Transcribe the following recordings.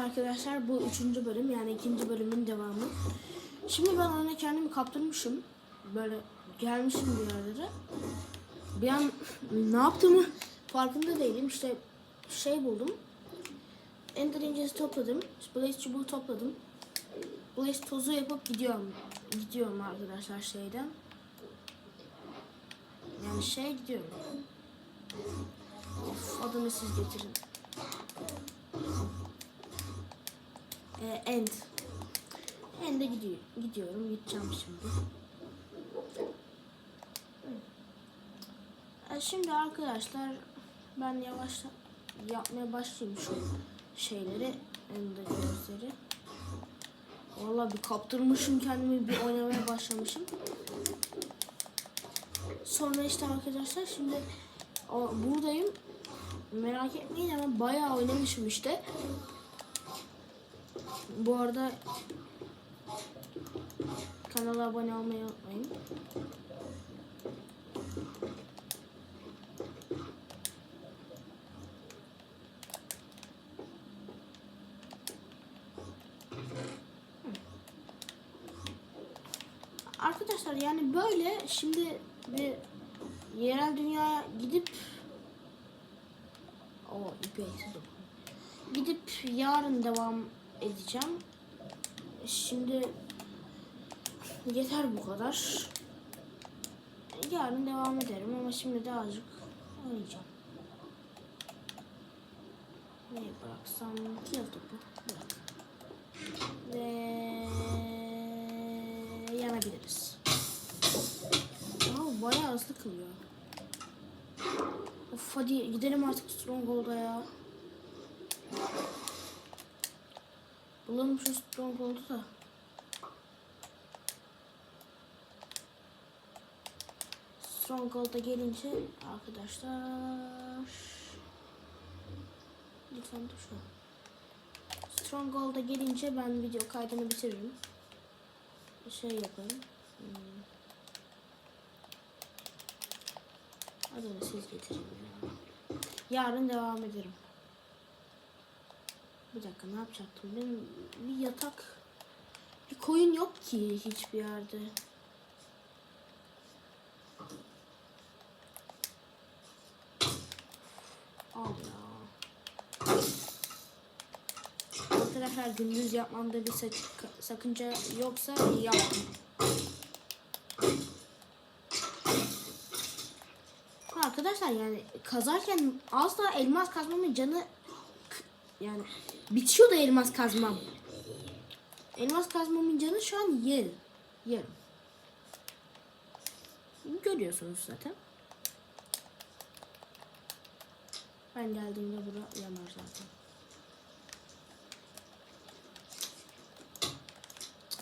Arkadaşlar bu üçüncü bölüm yani ikinci bölümün devamı. Şimdi ben ona kendimi kaptırmışım. Böyle gelmişim bir yerlere. Bir an ne yaptığımı farkında değilim. İşte şey buldum. Ender incesi topladım. Blaze çubuğu topladım. Blaze tozu yapıp gidiyorum. Gidiyorum arkadaşlar şeyden. Yani şey gidiyorum. Of adını siz getirin. Ee, end. End'e gidiyor, gidiyorum. Gideceğim şimdi. Ee, şimdi arkadaşlar ben yavaş yapmaya başlayayım şu şeyleri. End'e gözleri. Vallahi bir kaptırmışım kendimi bir oynamaya başlamışım. Sonra işte arkadaşlar şimdi buradayım. Merak etmeyin ama bayağı oynamışım işte. Bu arada kanala abone olmayı unutmayın. Arkadaşlar yani böyle şimdi bir yerel dünyaya gidip o ipi. Gidip yarın devam edeceğim. Şimdi yeter bu kadar. Yarın devam ederim ama şimdi de azıcık oynayacağım. Ne bıraksam kill topu bırak. Ve yanabiliriz. Aa, bayağı hızlı kılıyor. Of hadi gidelim artık Stronghold'a ya. Bulalım şu Stronghold'u da. Stronghold'a gelince arkadaşlar lütfen dur şu. Stronghold'a gelince ben video kaydını bitiririm. Şey yaparım. Hmm. Adını siz getirin ya. Yarın devam ederim. Bir dakika ne yapacaktım? Benim bir yatak, bir koyun yok ki hiçbir yerde. Al ya. Arkadaşlar gündüz yapmamda bir sak- sakınca yoksa. Ha, Arkadaşlar yani kazarken asla elmas kazmamın canı yani bitiyor da elmas kazmam. Elmas kazmamın canı şu an yarım. Yarım. Görüyorsunuz zaten. Ben geldiğimde bura yanar zaten.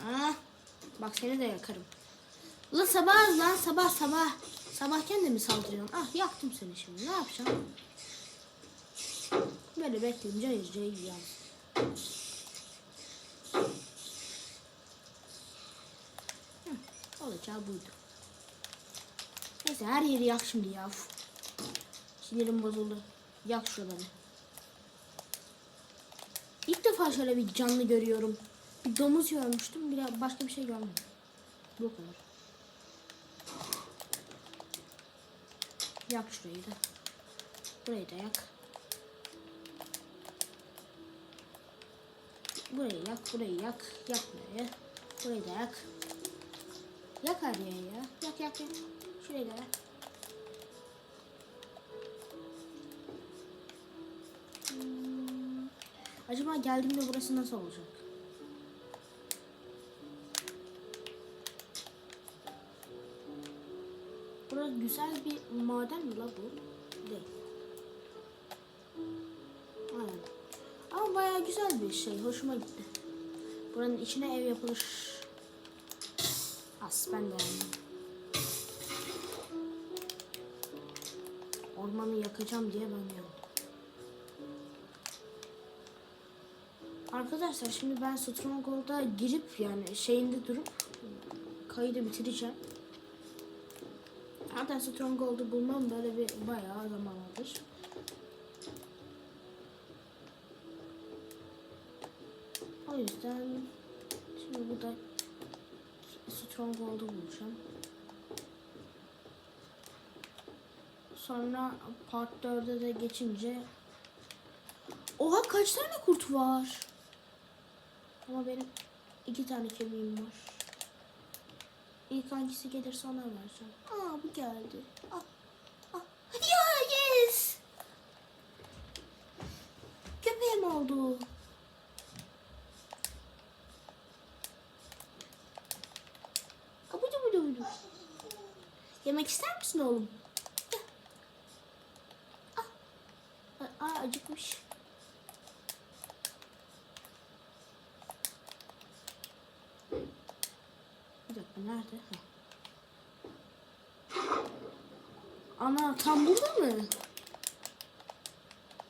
Ah, bak seni de yakarım. Lan sabah lan sabah sabah. Sabahken de mi saldırıyorsun? Ah yaktım seni şimdi. Ne yapacağım? Böyle cayır cayır yiyeceğim. Olacağı buydu. Neyse her yeri yak şimdi ya. Sinirim bozuldu. Yak şuraları. İlk defa şöyle bir canlı görüyorum. Bir domuz görmüştüm. Bir başka bir şey görmedim. Bu kadar. Yak şurayı da. Burayı da yak. Burayı yak, burayı yak. Yak burayı. Burayı da yak. Yak her ya. Yak yak yak. Şurayı da yak. Hmm. Acaba geldiğimde burası nasıl olacak? Burası güzel bir maden mi la bu? Bayağı güzel bir şey. Hoşuma gitti. Buranın içine ev yapılır. As ben de. Ormanı yakacağım diye ben yandım. Arkadaşlar şimdi ben Stronghold'a girip yani şeyinde durup kaydı bitireceğim. Zaten Stronghold'u bulmam böyle bir bayağı zaman alır. Yüzden şimdi burada Stronghold'u bulacağım. Sonra part 4'e de geçince Oha kaç tane kurt var? Ama benim iki tane kemiğim var. İlk hangisi gelirse ona vereceğim. Aa bu geldi. Ah, ah. Ya yes! Köpeğim oldu. Yemek ister misin oğlum? Ah. Acıkmış. Bir dakika nerede? Ha. Ana tam burada mı?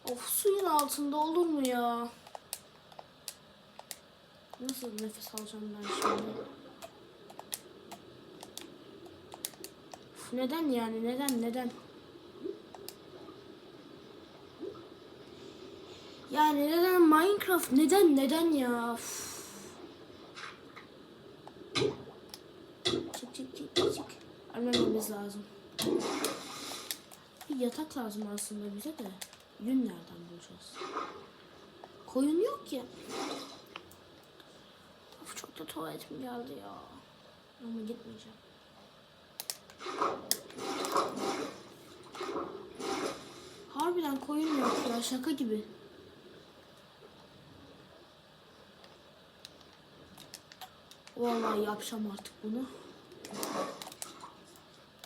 Of suyun altında olur mu ya? Nasıl nefes alacağım ben şimdi? Neden yani neden neden? Yani neden Minecraft neden neden ya? Uf. Çık çık çık çık. Ölmememiz lazım. Bir yatak lazım aslında bize de. Yün nereden bulacağız? Koyun yok ki. Of çok da tuvaletim geldi ya. Ama gitmeyeceğim. Harbiden koyun yok şaka gibi. Vallahi yapacağım artık bunu.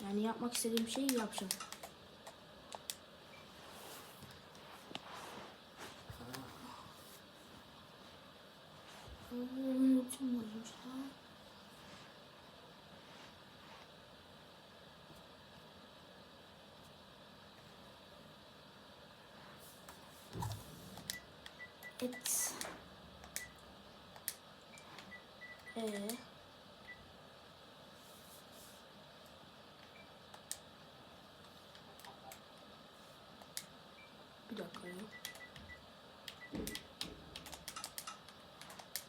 Yani yapmak istediğim şeyi yapacağım. Unuttum varmış lan. Et. Ee. Bir dakika ya.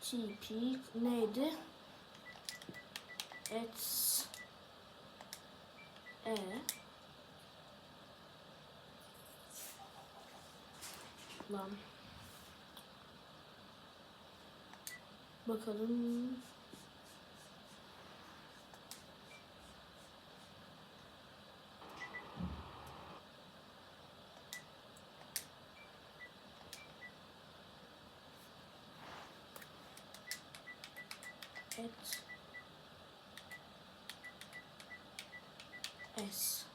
TP neydi? Et. E. Lan. Bakalım. Et. S.